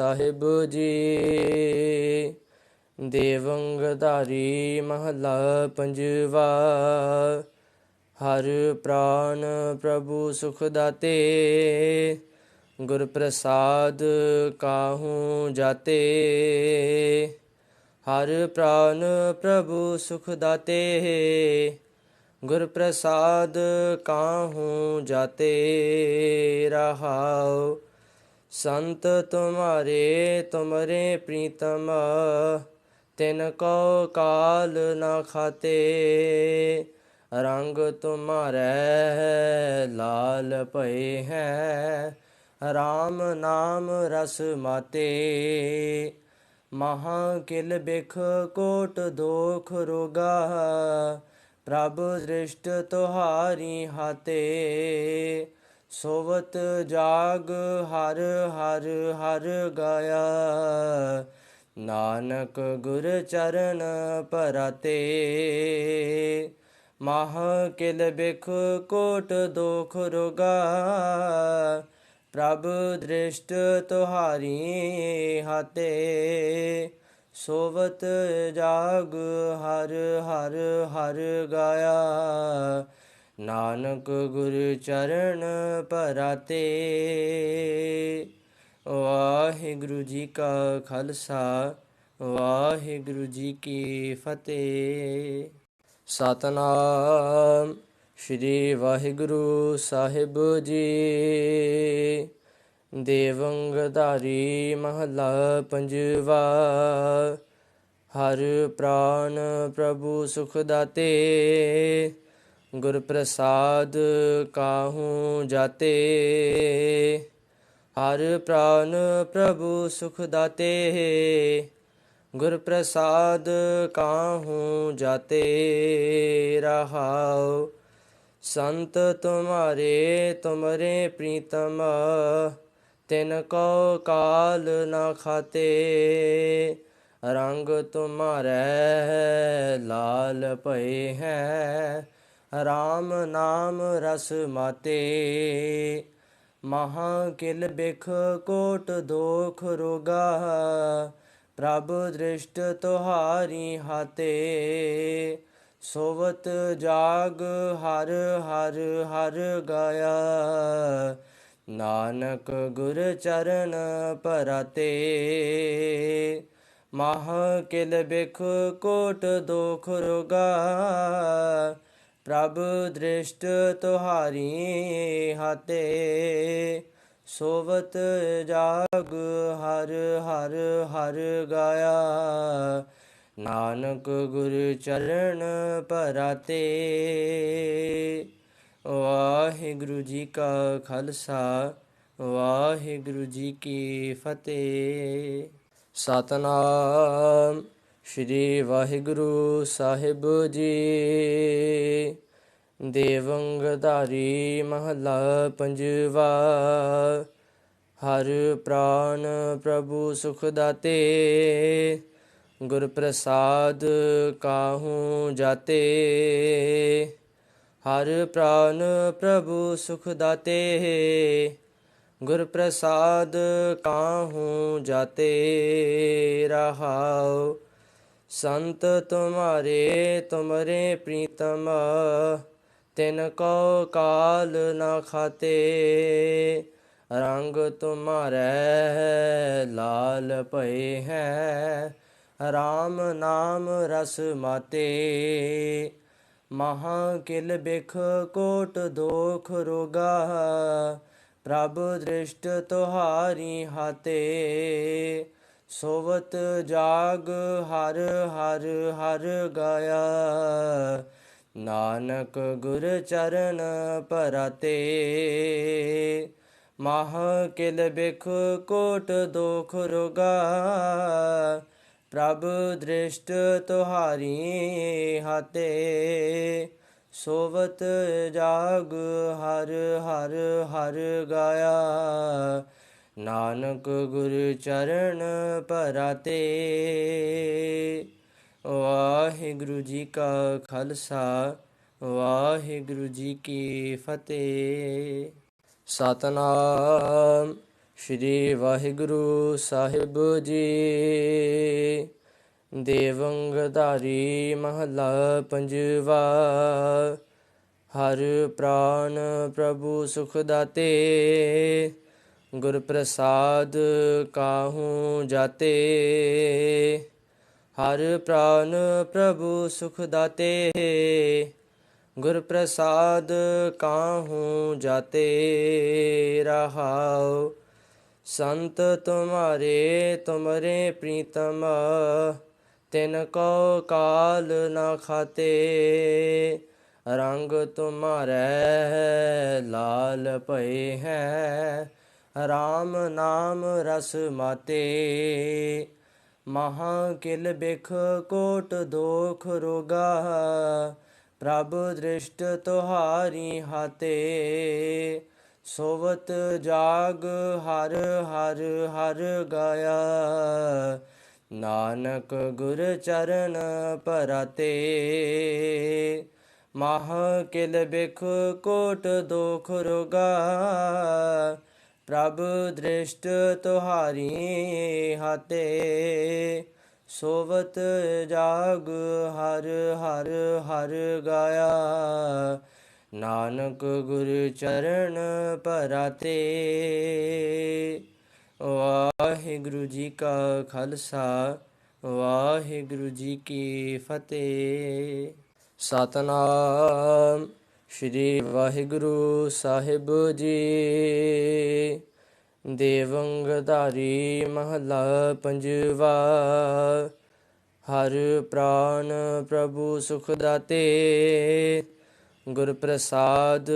ਸਾਹਿਬ ਜੀ। ਦੇਵੰਗਧਾਰੀ ਮਹਲਾ ਪੰਜਵਾ। ਹਰ ਪ੍ਰਾਨ ਪ੍ਰਭੂ ਸੁਖ ਦਾਤੇ ਗੁਰ ਪ੍ਰਸਾਦ ਕਾਹੂ ਜਾਤੇ। ਹਰ ਪ੍ਰਾਨ ਪ੍ਰਭੂ ਸੁਖ ਦਾਤੇ ਗੁਰ ਪ੍ਰਸਾਦ ਕਾਹੂ ਜਾਤੇ। ਰਹਾਉ ਸੰਤ ਤੁਮਾਰੇ ਤੁਮਰੇ ਪ੍ਰੀਤਮ ਤਿਨ ਕੋ ਕਾਲ ਨ ਖਾਤੇ ਰੰਗ ਤੁਮਾਰੇ ਲਾਲ ਭਏ ਹੈ RAM ਨਾਮ ਰਸ ਮਾਤੇ ਮਹਾ ਕਿਲ ਬਿਖ ਕੋਟ ਦੋਖ ਰੋਗਾ ਪ੍ਰਭ ਦ੍ਰਿਸ਼ਟ ਤੁਹਾਰੀ ਹਾਤੇ ਸੋਵਤ ਜਾਗ ਹਰ ਹਰ ਹਰ ਗਾਇਆ। ਨਾਨਕ ਗੁਰ ਚਰਨ ਪਰਤੇ ਮਾਹ ਕਿਲ ਬਿਖ ਕੋਟ ਦੋਖ ਰੋਗਾ। ਪ੍ਰਭ ਦ੍ਰਿਸ਼ਟ ਤੁਹਾਰੀ ਹਾਤੇ, ਸੋਵਤ ਜਾਗ ਹਰ ਹਰ ਹਰ ਗਾਇਆ। ਨਾਨਕ ਗੁਰ ਚਰਨ ਪਰਾਤੇ ਵਾਹਿਗੁਰੂ ਜੀ ਕਾ ਖਾਲਸਾ, ਵਾਹਿਗੁਰੂ ਜੀ ਕੀ ਫਤਿਹ। ਸਤਨਾਮ ਸ੍ਰੀ ਵਾਹਿਗੁਰੂ ਸਾਹਿਬ ਜੀ। ਦੇਵੰਗ ਧਾਰੀ ਮਹਲਾ ਪੰਜਵਾ, ਹਰ ਪ੍ਰਾਨ ਪ੍ਰਭੂ ਸੁਖ ਦਾਤੇ। ਗੁਰ ਪ੍ਰਸਾਦ ਕਾਹੂ ਜਾਤੇ, ਹਰ ਪ੍ਰਾਨ ਪ੍ਰਭੂ ਸੁਖ ਦਾਤੇ ਗੁਰ ਪ੍ਰਸਾਦ ਕਾਹੂ ਜਾਤੇ, ਰਹਾਉ ਸੰਤ ਤੁਮਾਰੇ ਤੁਮਰੇ ਪ੍ਰੀਤਮ, ਤਿਨ ਕੋ ਕਾਲ ਨਾ ਖਾਤੇ, ਰੰਗ ਤੁਮਾਰੇ ਲਾਲ ਪਏ ਹੈ। RAM ਨਾਮ ਰਸ ਮਾਤੇ। ਮਹਾ ਕਿਲ ਬਿਖ ਕੋਟ ਦੋਖ ਰੋਗਾ, ਪ੍ਰਭ ਦ੍ਰਿਸ਼ਟ ਤੁਹਾਰੀ ਹਾਤੇ। ਸੋਵਤ ਜਾਗ ਹਰ ਹਰ ਹਰ ਗਾਇਆ, ਨਾਨਕ ਗੁਰ ਚਰਨ ਪਰਤੇ। ਮਹ ਕਿਲ ਬਿਖ ਕੋਟ ਦੋਖ ਰੋਗਾ ਪ੍ਰਭ ਦ੍ਰਿਸ਼ਟ ਤੁਹਾਰੀ ਹਾਤੇ, ਸੋਵਤ ਜਾਗ ਹਰ ਹਰ ਹਰ ਗਾਇਆ। ਨਾਨਕ ਗੁਰ ਚਰਨ ਪਰਾਤੇ, ਵਾਹਿਗੁਰੂ ਜੀ ਕਾ ਖਾਲਸਾ, ਵਾਹਿਗੁਰੂ ਜੀ ਕੀ ਫਤਿਹ। ਸਤਨਾਮ। ਸ੍ਰੀ ਵਾਹਿਗੁਰੂ ਸਾਹਿਬ ਜੀ। ਦੇਵੰਗਧਾਰੀ ਮਹਲਾ ਪੰਜਵਾ। ਹਰ ਪ੍ਰਾਨ ਪ੍ਰਭੂ ਸੁਖ ਦਾਤੇ ਗੁਰ ਪ੍ਰਸਾਦ ਕਾਹੂ ਜਾਤੇ। ਹਰ ਪ੍ਰਾਨ ਪ੍ਰਭੂ ਸੁਖ ਦਾਤੇ ਗੁਰ ਪ੍ਰਸਾਦ ਕਾਹੂ ਜਾਤੇ। ਰਹਾਉ ਸੰਤ ਤੁਮਾਰੇ ਤੁਮਰੇ ਪ੍ਰੀਤਮ, ਤਿਨ ਕੋ ਕਾਲ ਨ ਖਾਤੇ। ਰੰਗ ਤੁਮਾਰੇ ਲਾਲ ਭਏ ਹੈ RAM ਨਾਮ ਰਸ ਮਾਤੇ। ਮਹਾ ਕਿਲ ਬਿਖ ਕੋਟ ਦੋਖ ਰੋਗਾ, ਪ੍ਰਭ ਦ੍ਰਿਸ਼ਟ ਤੁਹਾਰੀ ਹਾਤੇ। ਸੋਵਤ ਜਾਗ ਹਰ ਹਰ ਹਰ ਗਾਇਆ। ਨਾਨਕ ਗੁਰ ਚਰਨ ਪਰਤੇ ਮਹ ਕਿਲ ਬਿਖ ਕੋਟ ਦੋਖ ਰੋਗਾ। ਪ੍ਰਭ ਦ੍ਰਿਸ਼ਟ ਤੁਹਾਰੀ ਹਾਤੇ, ਸੋਵਤ ਜਾਗ ਹਰ ਹਰ ਹਰ ਗਾਇਆ। ਨਾਨਕ ਗੁਰ ਚਰਨ ਪਰਾਤੇ ਵਾਹਿਗੁਰੂ ਜੀ ਕਾ ਖਾਲਸਾ, ਵਾਹਿਗੁਰੂ ਜੀ ਕੀ ਫਤਿਹ। ਸਤਨਾਮ ਸ੍ਰੀ ਵਾਹਿਗੁਰੂ ਸਾਹਿਬ ਜੀ। ਦੇਵੰਗਧਾਰੀ ਮਹਲਾ ਪੰਜਵਾ, ਹਰ ਪ੍ਰਾਨ ਪ੍ਰਭੂ ਸੁਖ ਦਾਤੇ। ਗੁਰ ਪ੍ਰਸਾਦ ਕਾਹੂ ਜਾਤੇ, ਹਰ ਪ੍ਰਾਨ ਪ੍ਰਭੂ ਸੁਖ ਦਾਤੇ ਗੁਰ ਪ੍ਰਸਾਦ ਕਾਹੂ ਜਾਤੇ, ਰਹਾਉ ਸੰਤ ਤੁਮਾਰੇ ਤੁਮਰੇ ਪ੍ਰੀਤਮ, ਤਿਨ ਕੋ ਕਾਲ ਨਾ ਖਾਤੇ, ਰੰਗ ਤੁਮਾਰੇ ਲਾਲ ਪਏ ਹੈ। RAM ਨਾਮ ਰਸ ਮਾਤੇ। ਮਹਾ ਕਿਲ ਬਿਖ ਕੋਟ ਦੋਖ ਰੋਗਾ, ਪ੍ਰਭ ਦ੍ਰਿਸ਼ਟ ਤੁਹਾਰੀ ਹਾਤੇ। ਸੋਵਤ ਜਾਗ ਹਰ ਹਰ ਹਰ ਗਾਇਆ, ਨਾਨਕ ਗੁਰ ਚਰਨ ਪਰਤੇ। ਮਹ ਕਿਲ ਬਿਖ ਕੋਟ ਦੋਖ ਰੋਗਾ ਪ੍ਰਭ ਦ੍ਰਿਸ਼ਟ ਤੁਹਾਰੀ ਹਾਤੇ, ਸੋਵਤ ਜਾਗ ਹਰ ਹਰ ਹਰ ਗਾਇਆ। ਨਾਨਕ ਗੁਰ ਚਰਨ ਪਰਾਤੇ, ਵਾਹਿਗੁਰੂ ਜੀ ਕਾ ਖਾਲਸਾ, ਵਾਹਿਗੁਰੂ ਜੀ ਕੀ ਫਤਿਹ। ਸਤਨਾਮ। ਸ੍ਰੀ ਵਾਹਿਗੁਰੂ ਸਾਹਿਬ ਜੀ। ਦੇਵੰਗ ਧਾਰੀ ਮਹਲਾ ਪੰਜਵਾ। ਹਰ ਪ੍ਰਾਨ ਪ੍ਰਭੂ ਸੁਖ ਦਾਤੇ। ਗੁਰ ਪ੍ਰਸਾਦ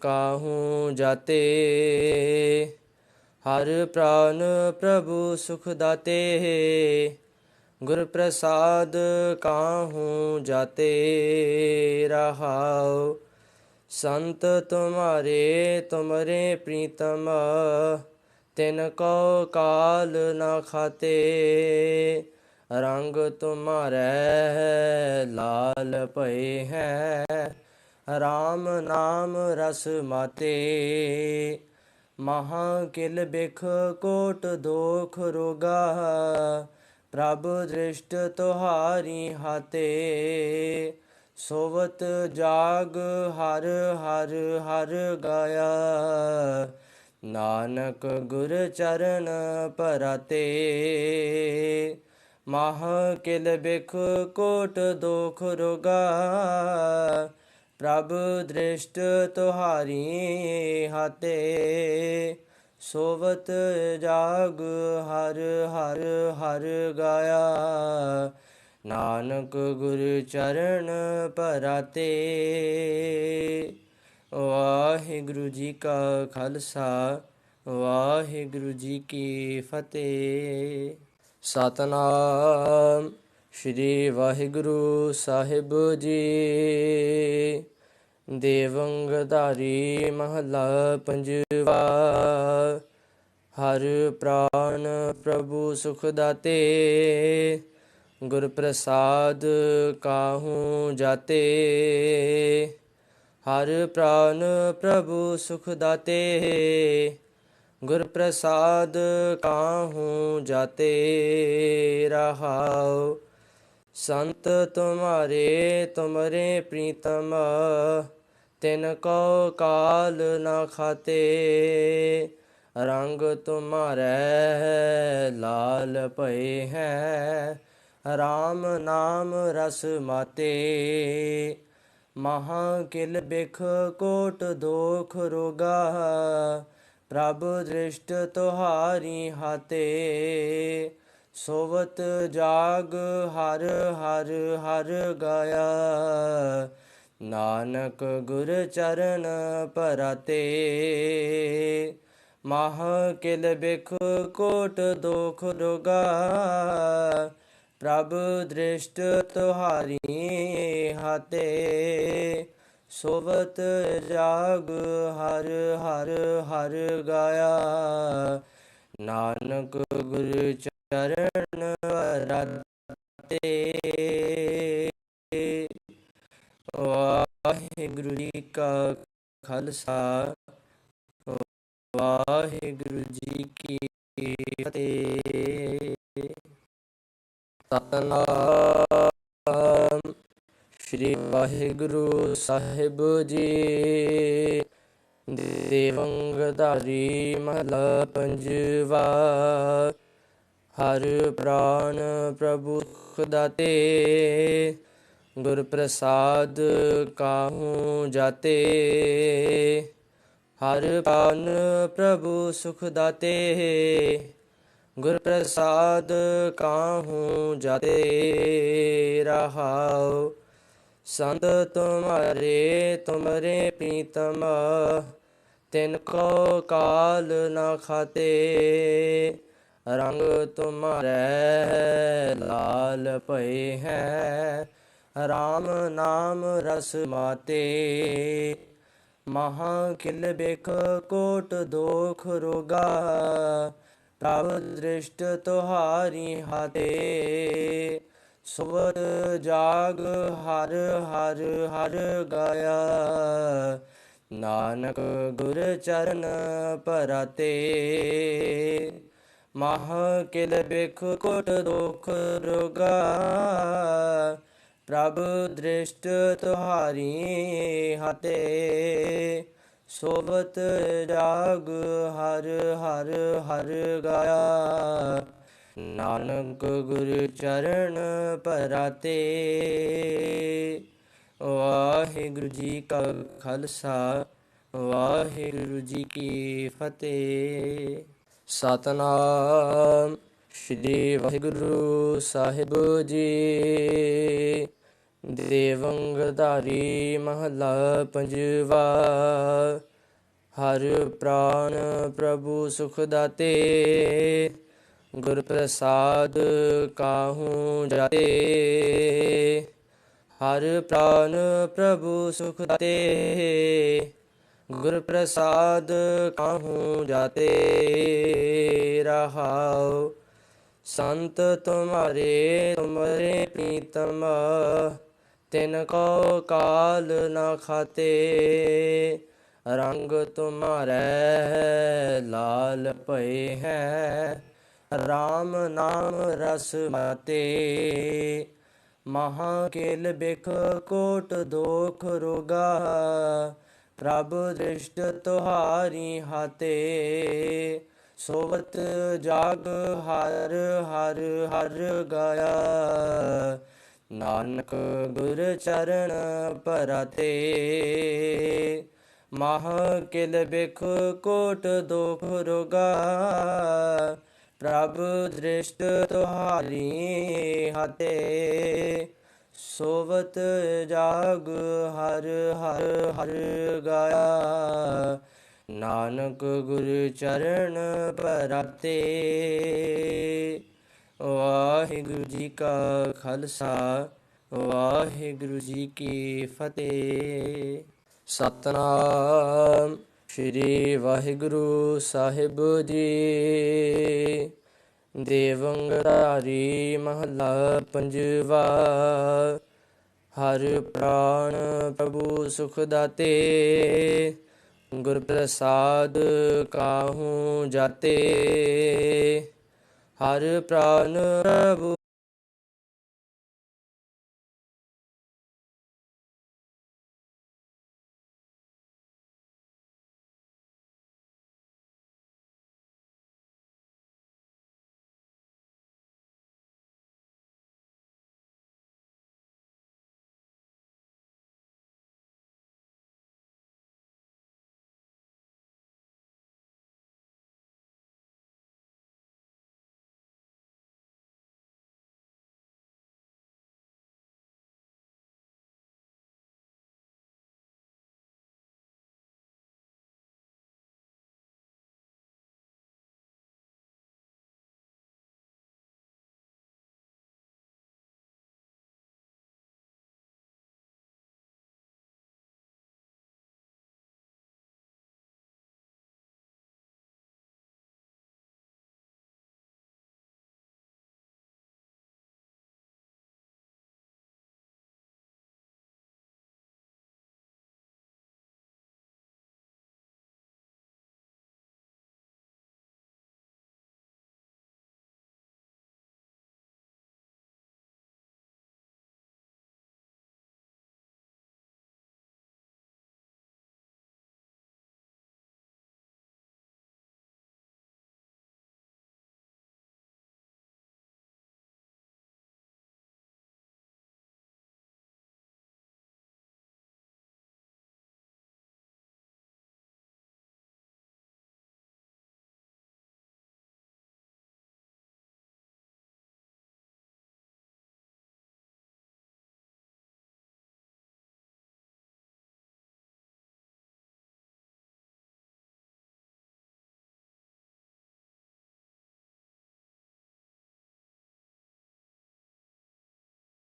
ਕਾਹੂ ਜਾਤੇ। ਹਰ ਪ੍ਰਾਨ ਪ੍ਰਭੂ ਸੁਖ ਦਾਤੇ। ਗੁਰ ਪ੍ਰਸਾਦ ਕਾਹੂ ਜਾਤੇ। ਰਹਾਉ ਸੰਤ ਤੁਮਾਰੇ ਤੁਮਰੇ ਪ੍ਰੀਤਮ ਤਿਨ ਕੋ ਕਾਲ ਨ ਖਾਤੇ ਰੰਗ ਤੁਮਾਰੇ ਲਾਲ ਭਏ ਹੈ RAM ਨਾਮ ਰਸ ਮਾਤੇ ਮਹਾ ਕਿਲ ਬਿਖ ਕੋਟ ਦੋਖ ਰੋਗਾ ਪ੍ਰਭ ਦ੍ਰਿਸ਼ਟ ਤੁਹਾਰੀ ਹਾਤੇ ਸੋਵਤ ਜਾਗ ਹਰ ਹਰ ਹਰ ਗਾਇਆ। ਨਾਨਕ ਗੁਰ ਚਰਨ ਪਰਤੇ ਮਾਹ ਕਿਲ ਬਿਖ ਕੋਟ ਦੋਖ ਰੋਗਾ। ਪ੍ਰਭ ਦ੍ਰਿਸ਼ਟ ਤੁਹਾਰੀ ਹਾਤੇ, ਸੋਵਤ ਜਾਗ ਹਰ ਹਰ ਹਰ ਗਾਇਆ। ਨਾਨਕ ਗੁਰ ਚਰਨ ਪਰਾਤੇ। ਵਾਹਿਗੁਰੂ ਜੀ ਕਾ ਖਾਲਸਾ, ਵਾਹਿਗੁਰੂ ਜੀ ਕੀ ਫਤਿਹ। ਸਤਨਾਮ ਸ੍ਰੀ ਵਾਹਿਗੁਰੂ ਸਾਹਿਬ ਜੀ। ਦੇਵੰਗ ਧਾਰੀ ਮਹਲਾ ਪੰਜਵਾ। ਹਰ ਪ੍ਰਾਨ ਪ੍ਰਭੂ ਸੁਖ ਦਾਤੇ। ਗੁਰ ਪ੍ਰਸਾਦ ਕਾਹੂ ਜਾਤੇ, ਹਰ ਪ੍ਰਾਨ ਪ੍ਰਭੂ ਸੁਖ ਦਾਤੇ। ਗੁਰ ਪ੍ਰਸਾਦ ਕਾਹੂ ਜਾਤੇ, ਰਹਾਉ ਸੰਤ ਤੁਮਾਰੇ ਤੁਮਰੇ ਪ੍ਰੀਤਮ, ਤਿਨ ਕੋ ਕਾਲ ਨਾ ਖਾਤੇ। ਰੰਗ ਤੁਮਾਰੇ ਲਾਲ ਭਏ ਹੈ RAM ਨਾਮ ਰਸ ਮਾਤੇ। ਮਹਾ ਕਿਲ ਬਿਖ ਕੋਟ ਦੋਖ ਰੋਗਾ, ਪ੍ਰਭ ਦ੍ਰਿਸ਼ਟ ਤੁਹਾਰੀ ਹਾਤੇ। ਸੋਵਤ ਜਾਗ ਹਰ ਹਰ ਹਰ ਗਾਇਆ, ਨਾਨਕ ਗੁਰ ਚਰਨ ਪਰਤੇ। ਮਹ ਕਿਲ ਬਿਖ ਕੋਟ ਦੋਖ ਰੋਗਾ ਪ੍ਰਭ ਦ੍ਰਿਸ਼ਟ ਤੁਹਾਰੀ ਹਾਤੇ, ਸੋਵਤ ਜਾਗ ਹਰ ਹਰ ਹਰ ਗਾਇਆ। ਨਾਨਕ ਗੁਰ ਚਰਨ ਰਤੇ ਵਾਹਿਗੁਰੂ ਜੀ ਕਾ ਖਾਲਸਾ, ਵਾਹਿਗੁਰੂ ਜੀ ਕੀ ਫਤਿਹ। ਸਤਨਾਮ। ਸ੍ਰੀ ਵਾਹਿਗੁਰੂ ਸਾਹਿਬ ਜੀ ਦੇਵੰਗਧਾਰੀ ਮਹਲਾ ਪੰਜਵਾ। ਹਰ ਪ੍ਰਾਨ ਪ੍ਰਭੂ ਖੁਦਾਤੇ ਗੁਰ ਪ੍ਰਸਾਦ ਕਾਹੂ ਜਾਤੇ। ਹਰ ਪ੍ਰਾਨ ਪ੍ਰਭੂ ਸੁਖ ਦਾਤੇ ਗੁਰ ਪ੍ਰਸਾਦ ਕਾਹੂ ਜਾਤੇ ਰਹਾਉ, ਸੰਤ ਤੁਮਾਰੇ ਤੁਮਰੇ ਪ੍ਰੀਤਮ, ਤਿਨ ਕੋ ਕਾਲ ਨਾ ਖਾਤੇ, ਰੰਗ ਤੁਮਾਰੇ ਲਾਲ ਭਏ ਹੈ, ਰਾਮ ਨਾਮ ਰਸ ਮਾਤੇ, ਮਹਾ ਕਿਲ ਬਿਖ ਕੋਟ ਦੋਖ ਰੋਗਾ ਪ੍ਰਭ ਦ੍ਰਿਸ਼ਟ ਤੁਹਾਰੀ ਹਾਤੇ ਸੁਵਰ ਜਾਗ ਹਰ ਹਰ ਹਰ ਗਾਇਆ। ਨਾਨਕ ਗੁਰ ਚਰਨ ਪਰਤੇ ਮਹ ਕਿਲ ਬਿਖ ਕੋਟ ਦੁਖ ਰੋਗਾ। ਪ੍ਰਭ ਦ੍ਰਿਸ਼ਟ ਤੁਹਾਰੀ ਹਤੇ ਸੋਵਤ ਜਾਗ ਹਰ ਹਰ ਹਰ ਗਾਇਆ। ਨਾਨਕ ਗੁਰ ਚਰਨ ਪਰਾਤੇ ਵਾਹਿਗੁਰੂ ਜੀ ਕਾ ਖਾਲਸਾ, ਵਾਹਿਗੁਰੂ ਜੀ ਕੀ ਫਤਿਹ। ਸਤਨਾਮ ਸ੍ਰੀ ਵਾਹਿਗੁਰੂ ਸਾਹਿਬ ਜੀ। ਦੇਵੰਗਧਾਰੀ ਮਹਲਾ ਪੰਜਵਾ, ਹਰ ਪ੍ਰਾਨ ਪ੍ਰਭੂ ਸੁਖ ਦਾਤੇ ਗੁਰ ਪ੍ਰਸਾਦ ਕਾਹੂ ਜਾਤੇ, ਹਰ ਪ੍ਰਾਨ ਪ੍ਰਭੂ ਸੁਖ ਦਾਤੇ ਗੁਰ ਪ੍ਰਸਾਦ ਕਾਹੂ ਜਾਤੇ, ਰਹਾਉ ਸੰਤ ਤੁਮਾਰੇ ਤੁਮਰੇ ਪ੍ਰੀਤਮ ਤਿਨ ਕੋ ਕਾਲ ਨ ਖਾਤੇ, ਰੰਗ ਤੁਮਾਰੇ ਲਾਲ ਭਏ ਹੈ। RAM ਨਾਮ ਰਸ ਮਾਤੇ, ਮਹਾ ਕੇਲ ਬਿਖ ਕੋਟ ਦੋਖ ਰੋਗਾ, ਪ੍ਰਭ ਦ੍ਰਿਸ਼ਟ ਤੁਹਾਰੀ ਹਾਤੇ। ਸੋਵਤ ਜਾਗ ਹਰ ਹਰ ਹਰ ਗਾਇਆ ਨਾਨਕ ਗੁਰ ਚਰਨ ਪਰਤੇ ਮਹ ਕਿਲ ਬਿਖ ਕੋਟ ਦੋਖ ਰੋਗਾ, ਪ੍ਰਭ ਦ੍ਰਿਸ਼ਟ ਤੁਹਾਰੀ ਹਤੇ। ਸੋਵਤ ਜਾਗ ਹਰ ਹਰ ਹਰ ਗਾਇਆ, ਨਾਨਕ ਗੁਰ ਚਰਨ ਪਰਾਤੇ ਵਾਹਿਗੁਰੂ ਜੀ ਕਾ ਖਾਲਸਾ, ਵਾਹਿਗੁਰੂ ਜੀ ਕੀ ਫਤਿਹ। ਸਤਨਾਮ ਸ੍ਰੀ ਵਾਹਿਗੁਰੂ ਸਾਹਿਬ ਜੀ। ਦੇਵੰਗਧਾਰੀ ਮਹਲਾ ਪੰਜਵਾ, ਹਰ ਪ੍ਰਾਨ ਪ੍ਰਭੂ ਸੁਖ ਦਾਤੇ। ਗੁਰ ਪ੍ਰਸਾਦ ਕਾਹੂ ਜਾਤੇ। ਹਰ ਪ੍ਰਾਨ ਪ੍ਰਭੂ